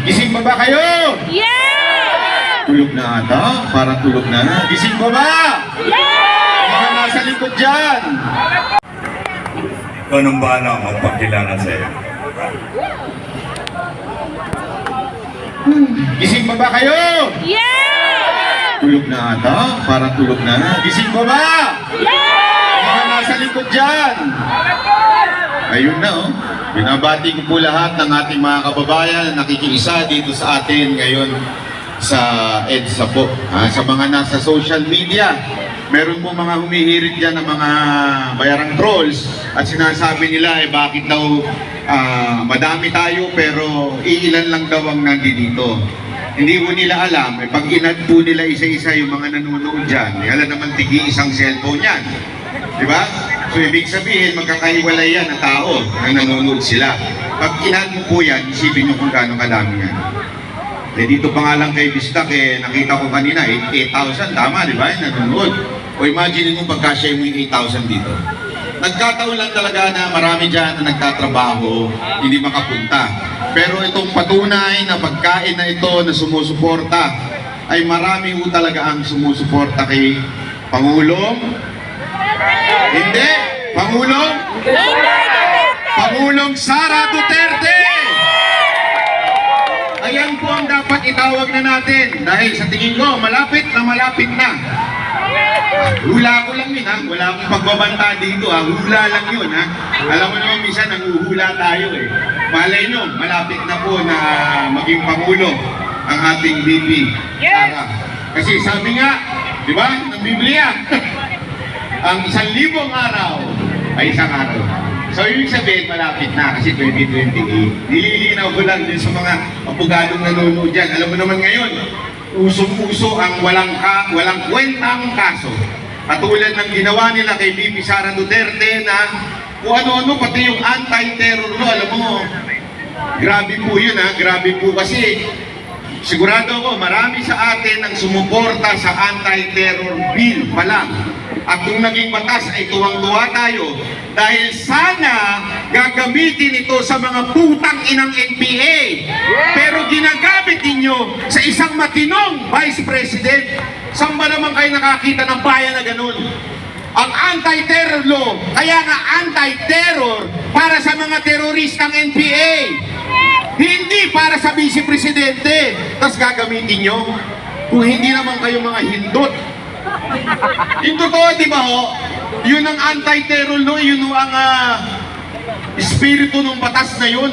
Gising pa ba kayo? Yeah! Tulog na ata. Parang tulog na. Gising pa ba? Yeah! Mga nasa likod dyan. Ikaw nang bahala magpakilala sa'yo. Gising pa ba kayo? Yeah! Tulog na ata. Parang tulog na. Gising pa ba? Yeah! Mga nasa likod dyan. Ayun na oh. Binabati ko po lahat ng ating mga kababayan na nakikiisa dito sa atin ngayon sa EDSA po. Ah, sa mga nasa social media, meron po mga humihirit dyan ng mga bayarang trolls at sinasabi nila eh bakit daw ah, madami tayo pero iilan lang daw ang nandito. Hindi po nila alam, eh, pag inad po nila isa-isa yung mga nanonood dyan, eh, alam naman tigi isang cellphone yan. Di ba? So, ibig sabihin, magkakahiwalay yan ng tao na nanonood sila. Pag inad mo po yan, isipin nyo kung gaano kadami yan. Eh, dito pa nga lang kay Bistak, eh, nakita ko kanina, eh, 8,000, tama, di ba? Nanonood. O imagine mo pagkasya mo yung 8,000 dito. Nagkataon lang talaga na marami dyan na nagtatrabaho, hindi makapunta. Pero itong patunay na pagkain na ito na sumusuporta, ay marami ho talaga ang sumusuporta kay Pangulong hindi! Pangulong? Pangulong Sara Duterte! Ayan po ang dapat itawag na natin dahil sa tingin ko, malapit na malapit na. Hula ko lang yun ha, wala akong pagbabanta dito ha, hula lang yun ha. Alam mo naman minsan, nanguhula tayo eh. Malay nyo, malapit na po na maging Pangulo ang ating VP Sara. Kasi sabi nga, di ba, ng Biblia, ang isang libong araw ay isang araw. So, ibig sabihin, malapit na kasi 2028. Nililinaw ko lang din sa mga apugadong nanonood dyan. Alam mo naman ngayon, usong-uso ang walang, ka, walang kwentang kaso. Katulad ng ginawa nila kay BP Sara Duterte na kung ano-ano, pati yung anti-terror law, alam mo, grabe po yun ha, grabe po kasi Sigurado ako, marami sa atin ang sumuporta sa anti-terror bill pa lang. At kung naging batas ay tuwang-tuwa tayo dahil sana gagamitin ito sa mga putang inang NPA. Pero ginagamit ninyo sa isang matinong Vice President. Saan ba naman kayo nakakita ng bayan na ganun? Ang anti-terror law, kaya nga anti-terror para sa mga teroristang NPA. Hindi para sa vice presidente. Tapos gagamitin nyo. Kung hindi naman kayo mga hindot. Yung totoo, di ba ho? Yun ang anti-terror law, yun ang ah, espiritu ng batas na yun.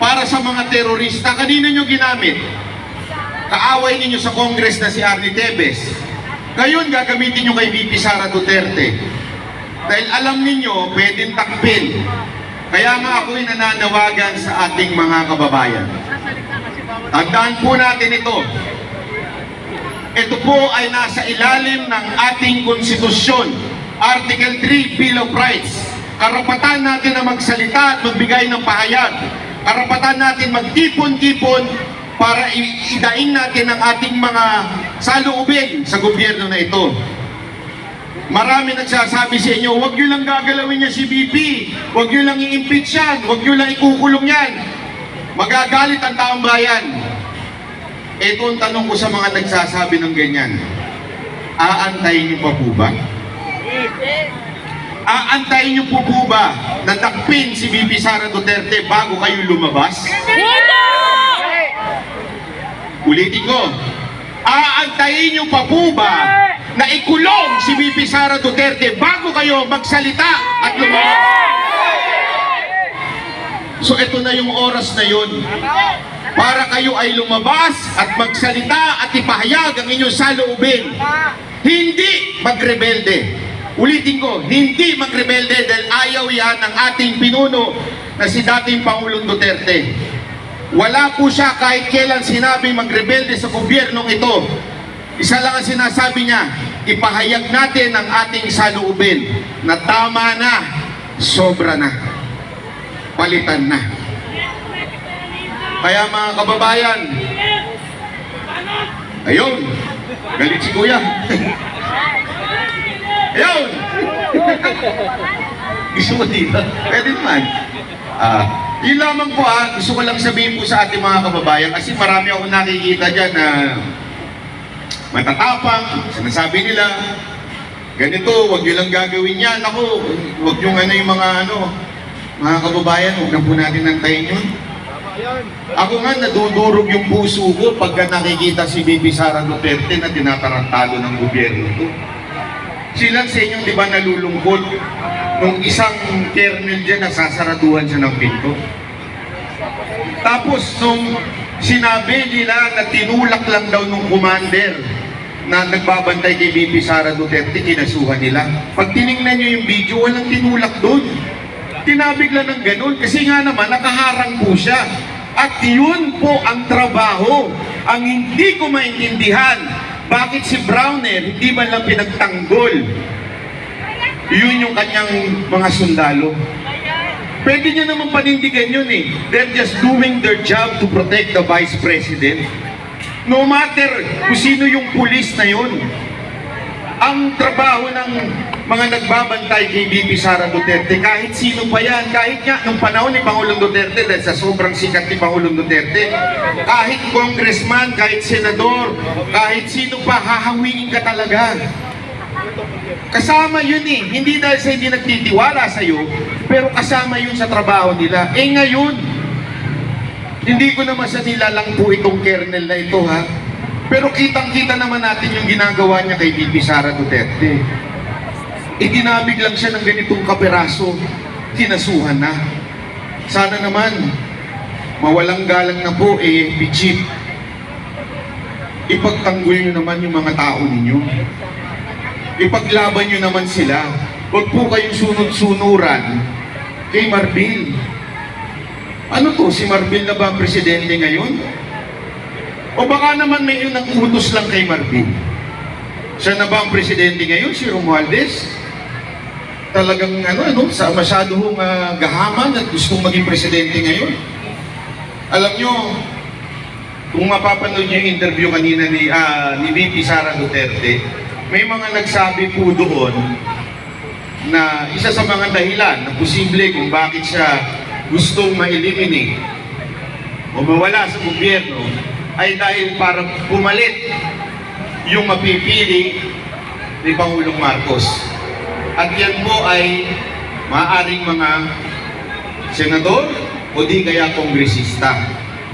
Para sa mga terorista. Kanina nyo ginamit? Kaaway ninyo sa Congress na si Arnie Tevez. Ngayon, gagamitin nyo kay VP Sara Duterte. Dahil alam ninyo, pwedeng takpin. Kaya nga ako'y nananawagan sa ating mga kababayan. Tandaan po natin ito. Ito po ay nasa ilalim ng ating konstitusyon. Article 3, Bill of Rights. Karapatan natin na magsalita at magbigay ng pahayag. Karapatan natin magtipon-tipon para i- idaing natin ang ating mga saloobin sa gobyerno na ito. Marami nagsasabi sa inyo, huwag nyo lang gagalawin niya si BP, huwag nyo lang i-impeach yan, huwag nyo lang ikukulong yan. Magagalit ang taong bayan. Ito ang tanong ko sa mga nagsasabi ng ganyan. Aantayin niyo pa po ba? Aantayin niyo po po ba na takpin si BP Sara Duterte bago kayo lumabas? Dito! Ulitin ko, aantayin niyo pa po ba na ikulong si BP Sara Duterte bago kayo magsalita at lumabas? So ito na yung oras na yun para kayo ay lumabas at magsalita at ipahayag ang inyong saloobin. Hindi magrebelde. Ulitin ko, hindi magrebelde dahil ayaw yan ng ating pinuno na si dating Pangulong Duterte. Wala po siya kahit kailan sinabing magrebelde sa gobyernong ito. Isa lang ang sinasabi niya, ipahayag natin ang ating saloobin na tama na, sobra na, palitan na. Kaya mga kababayan, ayun, galit si kuya. ayun! Gusto mo dito? Pwede naman. Ah, Yun lamang po ah, gusto ko lang sabihin po sa ating mga kababayan kasi marami ako nakikita dyan na matatapang, sinasabi nila, ganito, wag nyo lang gagawin yan. Ako, wag nyo ano yung mga ano, mga kababayan, huwag na po natin nantayin yun. Ako nga, nadudurog yung puso ko pagka nakikita si Bibi Sara Duterte na tinatarantalo ng gobyerno to. Sila sa inyong di ba nalulungkot nung isang kernel dyan nasasaraduhan siya ng pinto. Tapos nung sinabi nila na tinulak lang daw nung commander na nagbabantay kay BP Sara Duterte, kinasuhan nila. Pag tiningnan nyo yung video, walang tinulak doon. Tinabig lang ng ganun kasi nga naman nakaharang po siya. At yun po ang trabaho. Ang hindi ko maintindihan, bakit si Browner hindi man lang pinagtanggol? Yun yung kanyang mga sundalo. Pwede niya naman panindigan yun eh. They're just doing their job to protect the Vice President. No matter kung sino yung pulis na yun. Ang trabaho ng mga nagbabantay kay BP Sara Duterte, kahit sino pa yan, kahit nga nung panahon ni Pangulong Duterte, dahil sa sobrang sikat ni Pangulong Duterte, kahit congressman, kahit senador, kahit sino pa, hahawingin ka talaga. Kasama yun eh. Hindi dahil sa hindi nagtitiwala sa iyo, pero kasama yun sa trabaho nila. Eh ngayon, hindi ko naman sa nilalang po itong kernel na ito ha. Pero kitang-kita naman natin yung ginagawa niya kay Bibi Sara Duterte. Dinamig lang siya ng ganitong kaperaso, kinasuhan na. Sana naman, mawalang galang na po AFP chief. Ipagtanggol niyo naman yung mga tao ninyo ipaglaban nyo naman sila. Huwag po kayong sunod-sunuran kay Marbil. Ano to, si Marbil na ba ang presidente ngayon? O baka naman may yung nag-utos lang kay Marbil. Siya na ba ang presidente ngayon, si Romualdez? Talagang ano, ano, sa masyado hong ah, gahaman at gustong maging presidente ngayon. Alam nyo, kung mapapanood niyo yung interview kanina ni, ah, ni VP Sara Duterte, may mga nagsabi po doon na isa sa mga dahilan na posible kung bakit siya gustong ma-eliminate o mawala sa gobyerno ay dahil para pumalit yung mapipili ni Pangulong Marcos. At yan po ay maaring mga senador o di kaya kongresista.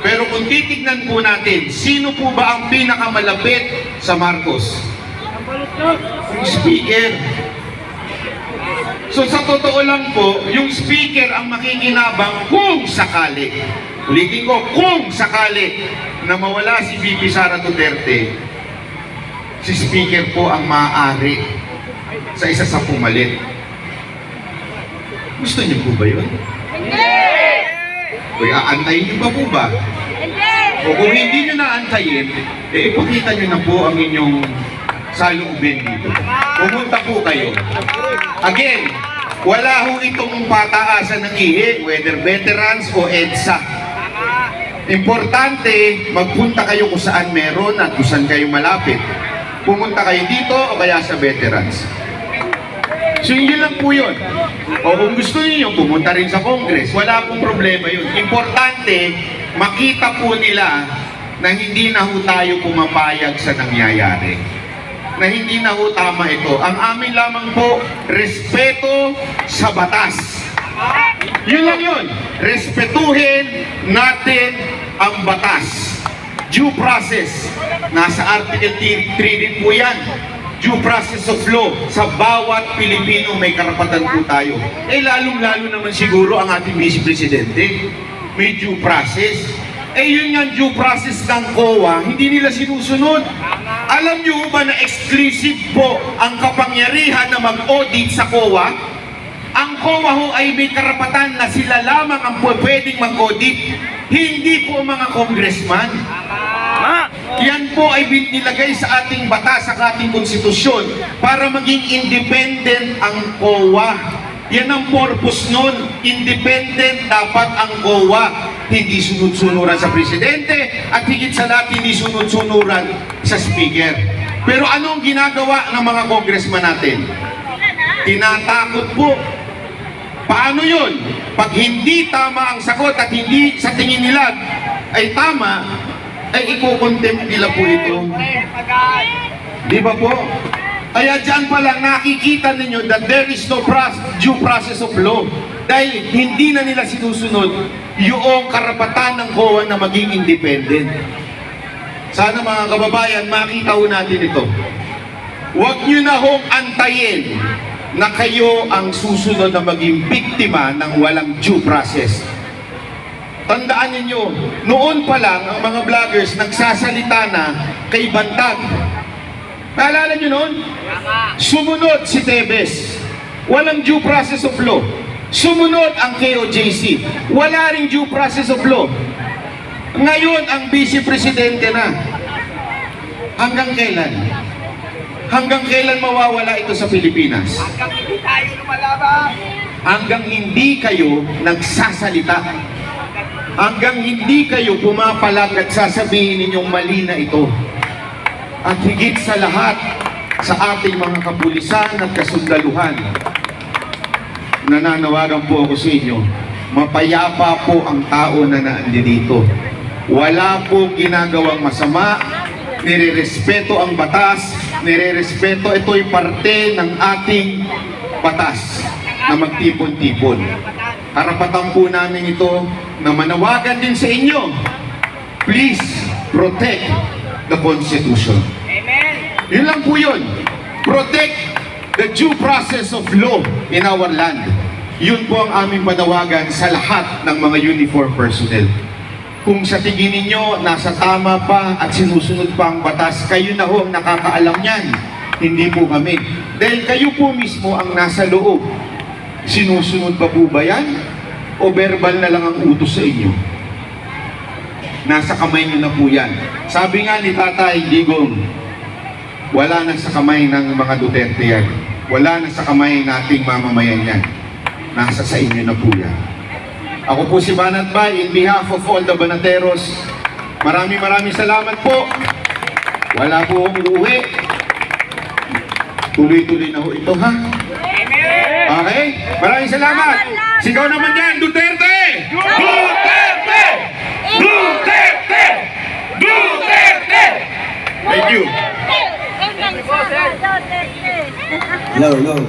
Pero kung titignan po natin, sino po ba ang pinakamalapit sa Marcos? Yung speaker. So sa totoo lang po, yung speaker ang makikinabang kung sakali. Ulitin ko, kung sakali na mawala si VP Sara Duterte, si speaker po ang maaari sa isa sa pumalit. Gusto niyo po ba yun? Hindi! O aantayin niyo pa po ba? Hindi! O kung hindi nyo naantayin, eh ipakita nyo na po ang inyong saloobin dito. Pumunta po kayo. Again, wala ho itong pataasan ng ihi, whether veterans o EDSA. Importante, magpunta kayo kung saan meron at kung saan kayo malapit. Pumunta kayo dito o kaya sa veterans. So yun lang po yun. O kung gusto niyo pumunta rin sa Congress, wala pong problema yun. Importante, makita po nila na hindi na ho tayo pumapayag sa nangyayari. Na hindi na ho tama ito. Ang amin lamang po, respeto sa batas. Yun lang yun. Respetuhin natin ang batas. Due process. Nasa Article 3 din po yan. Due process of law. Sa bawat Pilipino may karapatan po tayo. Eh lalong-lalo naman siguro ang ating Vice Presidente. May due process. Eh yun nga due process ng COA, hindi nila sinusunod. Alam niyo ba na exclusive po ang kapangyarihan na mag-audit sa COA? Ang COA ho ay may karapatan na sila lamang ang pwedeng mag-audit, hindi po mga congressman. Yan po ay bin- nilagay sa ating batas, sa ating konstitusyon, para maging independent ang COA. Yan ang purpose nun. Independent dapat ang COA. Hindi sunod-sunuran sa presidente at higit sa lahat hindi sunod-sunuran sa speaker. Pero ano ang ginagawa ng mga congressman natin? Tinatakot po Paano yun? Pag hindi tama ang sagot at hindi sa tingin nila ay tama, ay ikukontempt nila po ito. Di ba po? Kaya dyan pa lang nakikita ninyo that there is no pros- due process of law. Dahil hindi na nila sinusunod yung karapatan ng COA na maging independent. Sana mga kababayan, makita natin ito. Huwag nyo na hong antayin na kayo ang susunod na maging biktima ng walang due process. Tandaan ninyo, noon pa lang ang mga vloggers nagsasalita na kay Bantag. Naalala nyo noon? Sumunod si Tebes. Walang due process of law. Sumunod ang KOJC. Wala ring due process of law. Ngayon, ang vice presidente na. Hanggang kailan? Hanggang kailan mawawala ito sa Pilipinas? Hanggang hindi tayo lumalaban. Hanggang hindi kayo nagsasalita. Hanggang hindi kayo pumapalag at sasabihin ninyong mali na ito. At higit sa lahat, sa ating mga kapulisan at kasundaluhan, nananawagan po ako sa inyo, mapayapa po ang tao na naandito. Wala po ginagawang masama, nirerespeto ang batas, nirerespeto, ito'y parte ng ating batas na magtipon-tipon. Karapatan po namin ito na manawagan din sa inyo. Please protect the Constitution. Amen. Yun lang po yun. Protect the due process of law in our land. Yun po ang aming panawagan sa lahat ng mga uniform personnel. Kung sa tingin ninyo, nasa tama pa at sinusunod pa ang batas, kayo na ho ang nakakaalam niyan. Hindi po kami. Dahil kayo po mismo ang nasa loob. Sinusunod pa po ba yan? O verbal na lang ang utos sa inyo? Nasa kamay niyo na po yan. Sabi nga ni Tatay Digong, wala na sa kamay ng mga Duterte yan. Wala na sa kamay nating mamamayan yan. Nasa sa inyo na po yan. Ako po si Banat Bay, in behalf of all the Banateros, maraming maraming salamat po. Wala po akong uuwi. Tuloy-tuloy na ho ito, ha? Okay? Maraming salamat. Sigaw naman yan, Duterte! Duterte! Duterte! Duterte! Thank you. Hello, hello.